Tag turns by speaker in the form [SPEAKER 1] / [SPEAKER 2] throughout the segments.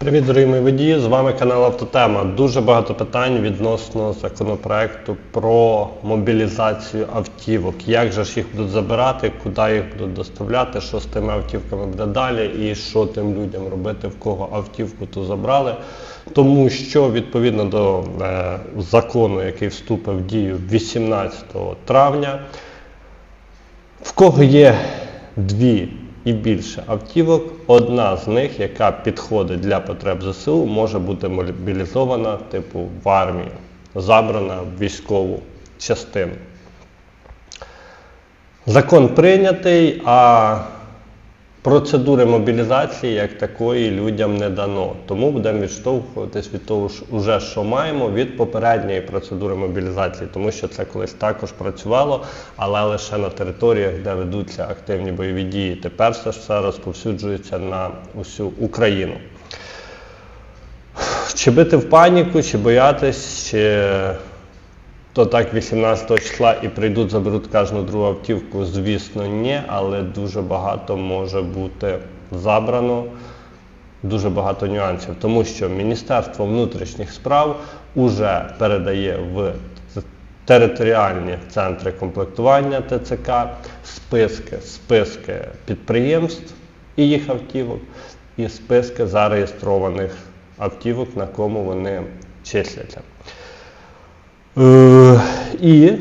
[SPEAKER 1] Привіт, дорогі мої водії! З вами канал Автотема. Дуже багато питань відносно законопроекту про мобілізацію автівок. Як же ж їх будуть забирати, куди їх будуть доставляти, що з тими автівками буде далі, і що тим людям робити, в кого автівку ту забрали. Тому що відповідно до е, закону, який вступив в дію 18 травня, в кого є дві і більше автівок, одна з них, яка підходить для потреб ЗСУ, може бути мобілізована, типу в армію, забрана в військову частину. Закон прийнятий, а процедури мобілізації як такої людям не дано. Тому будемо відштовхуватись від того, ж уже, що маємо, від попередньої процедури мобілізації, тому що це колись також працювало, але лише на територіях, де ведуться активні бойові дії. Тепер це ж все розповсюджується на усю Україну. Чи бити в паніку, чи боятись, чи то так 18 числа і прийдуть, заберуть кожну другу автівку, звісно, ні, але дуже багато може бути забрано, дуже багато нюансів, тому що Міністерство внутрішніх справ уже передає в територіальні центри комплектування ТЦК списки, списки підприємств і їх автівок, і списки зареєстрованих автівок, на кому вони числяться. І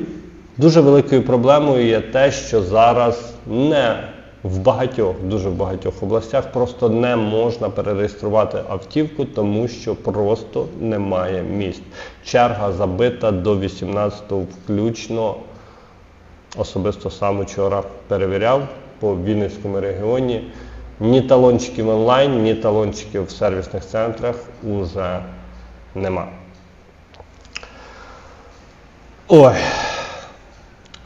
[SPEAKER 1] дуже великою проблемою є те, що зараз не в багатьох, дуже в багатьох областях просто не можна перереєструвати автівку, тому що просто немає місць. Черга забита до 18-го включно. Особисто сам вчора перевіряв по Вінницькому регіоні. Ні талончиків онлайн, ні талончиків в сервісних центрах уже нема. Ой,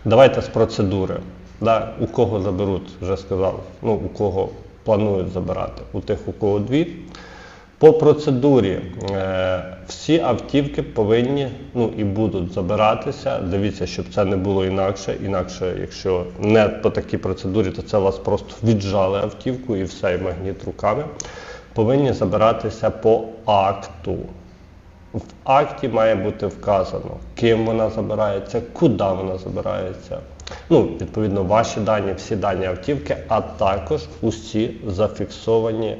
[SPEAKER 1] давайте з процедури. Да, У кого заберуть, вже сказав, ну, у кого планують забирати, у тих, у кого дві. По процедурі е, всі автівки повинні ну, і будуть забиратися. Дивіться, щоб це не було інакше. Інакше, якщо не по такій процедурі, то це вас просто віджали автівку і все, і магніт руками. Повинні забиратися по акту. В акті має бути вказано, ким вона забирається, куди вона забирається. Ну, відповідно, ваші дані, всі дані автівки, а також усі зафіксовані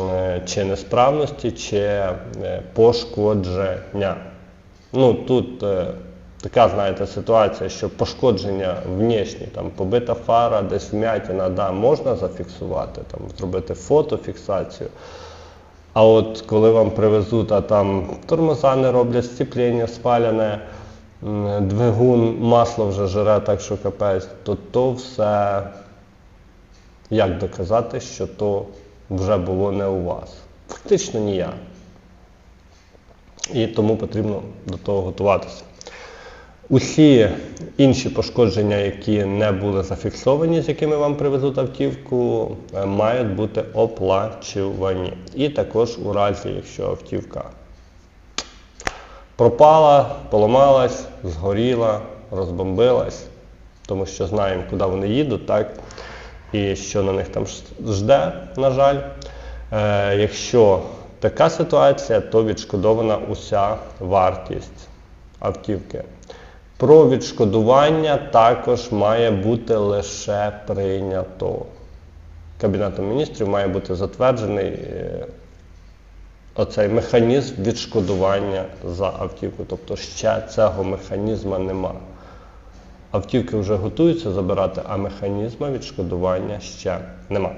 [SPEAKER 1] е, чи несправності, чи е, пошкодження. Ну, тут е, така, знаєте, ситуація, що пошкодження внешні, там побита фара, десь вмятина, да, можна зафіксувати, там, зробити фотофіксацію. А от коли вам привезуть, а там тормоза не роблять, сцеплення спаляне, двигун, масло вже жре, так що капець, то то все, як доказати, що то вже було не у вас? Фактично ніяк. І тому потрібно до того готуватися. Усі інші пошкодження, які не були зафіксовані, з якими вам привезуть автівку, е, мають бути оплачувані. І також у разі, якщо автівка пропала, поламалась, згоріла, розбомбилась, тому що знаємо, куди вони їдуть, так? І що на них там жде, на жаль. Е, якщо така ситуація, то відшкодована уся вартість автівки. Про відшкодування також має бути лише прийнято. Кабінетом міністрів має бути затверджений е, оцей механізм відшкодування за автівку. Тобто ще цього механізму нема. Автівки вже готуються забирати, а механізму відшкодування ще нема.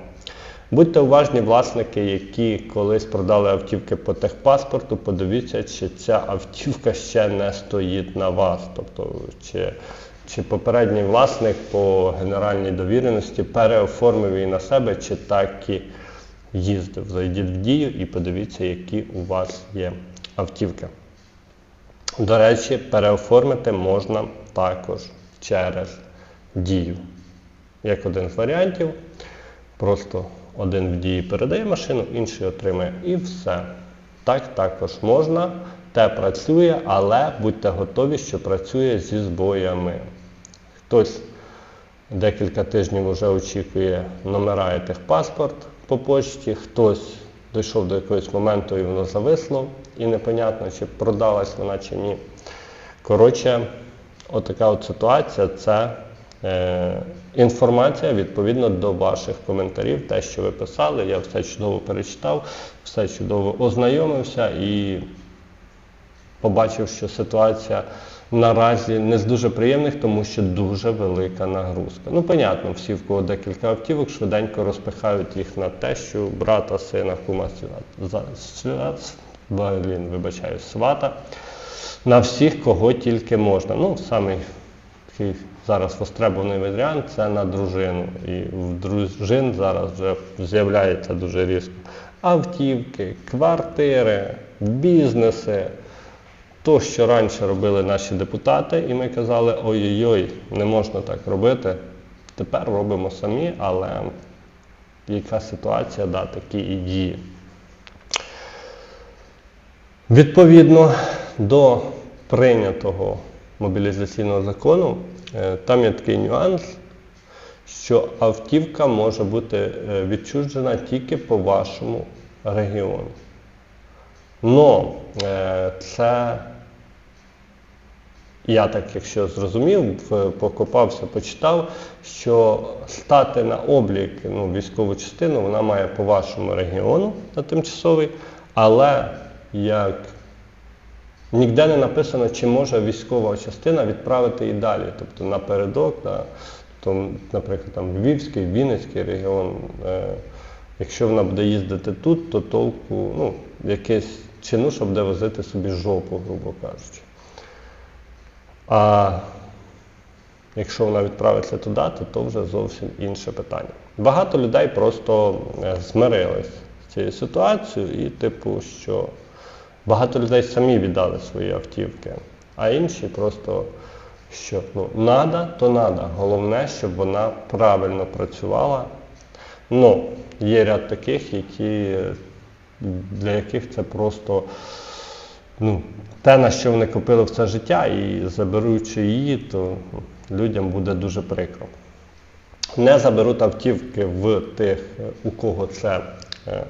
[SPEAKER 1] Будьте уважні власники, які колись продали автівки по техпаспорту, подивіться, чи ця автівка ще не стоїть на вас. Тобто, чи, чи попередній власник по генеральній довіреності переоформив її на себе, чи так і їздив. Зайдіть в дію і подивіться, які у вас є автівки. До речі, переоформити можна також через дію. Як один з варіантів. Просто один в дії передає машину, інший отримає. І все. Так також можна. Те працює, але будьте готові, що працює зі збоями. Хтось декілька тижнів вже очікує номера і техпаспорт по почті, хтось дійшов до якогось моменту і воно зависло, і непонятно, чи продалась вона чи ні. Коротше, отака от ситуація це інформація відповідно до ваших коментарів, те, що ви писали. Я все чудово перечитав, все чудово ознайомився і побачив, що ситуація наразі не з дуже приємних, тому що дуже велика нагрузка. Ну, понятно, всі, в кого декілька автівок, швиденько розпихають їх на те, що брата, сина, кума, блін, вибачаю, свата. На всіх, кого тільки можна. Ну, самий такий зараз востребований варіант це на дружину. І в дружин зараз вже з'являється дуже різко. Автівки, квартири, бізнеси. То, що раніше робили наші депутати, і ми казали, ой-ой-ой, не можна так робити. Тепер робимо самі, але яка ситуація, да, такі і дії. Відповідно до прийнятого мобілізаційного закону, е, там є такий нюанс, що автівка може бути е, відчужена тільки по вашому регіону. Но е, це я так, якщо зрозумів, покопався, почитав, що стати на облік ну, військову частину вона має по вашому регіону на тимчасовий, але як ніде не написано, чи може військова частина відправити і далі, тобто напередок, да, то, наприклад, там Львівський, Вінницький регіон. Е, якщо вона буде їздити тут, то толку, ну, якесь чину, щоб буде возити собі жопу, грубо кажучи. А якщо вона відправиться туди, то то вже зовсім інше питання. Багато людей просто е, змирились з цією ситуацією і, типу, що багато людей самі віддали свої автівки, а інші просто що ну, надо, то надо. Головне, щоб вона правильно працювала. Ну, є ряд таких, які, для яких це просто ну, те, на що вони купили все життя, і заберучи її, то людям буде дуже прикро. Не заберуть автівки в тих, у кого це е,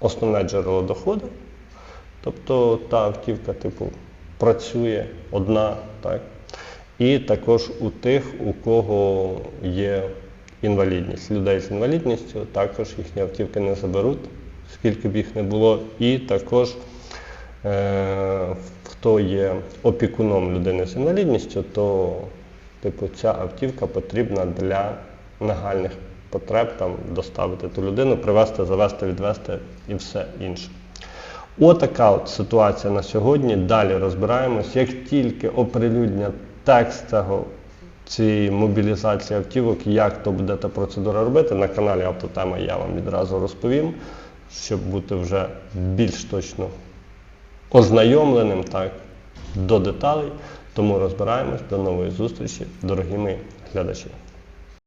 [SPEAKER 1] основне джерело доходу. Тобто та автівка, типу, працює одна, так? І також у тих, у кого є інвалідність. Людей з інвалідністю також їхні автівки не заберуть, скільки б їх не було. І також е, хто є опікуном людини з інвалідністю, то типу, ця автівка потрібна для нагальних потреб, там, доставити ту людину, привезти, завести, відвезти і все інше. Отака от ситуація на сьогодні. Далі розбираємось. Як тільки оприлюднять текст цього цієї мобілізації автівок, як то буде та процедура робити, на каналі Автотема я вам відразу розповім, щоб бути вже більш точно ознайомленим так, до деталей. Тому розбираємось. До нової зустрічі, дорогі мої глядачі.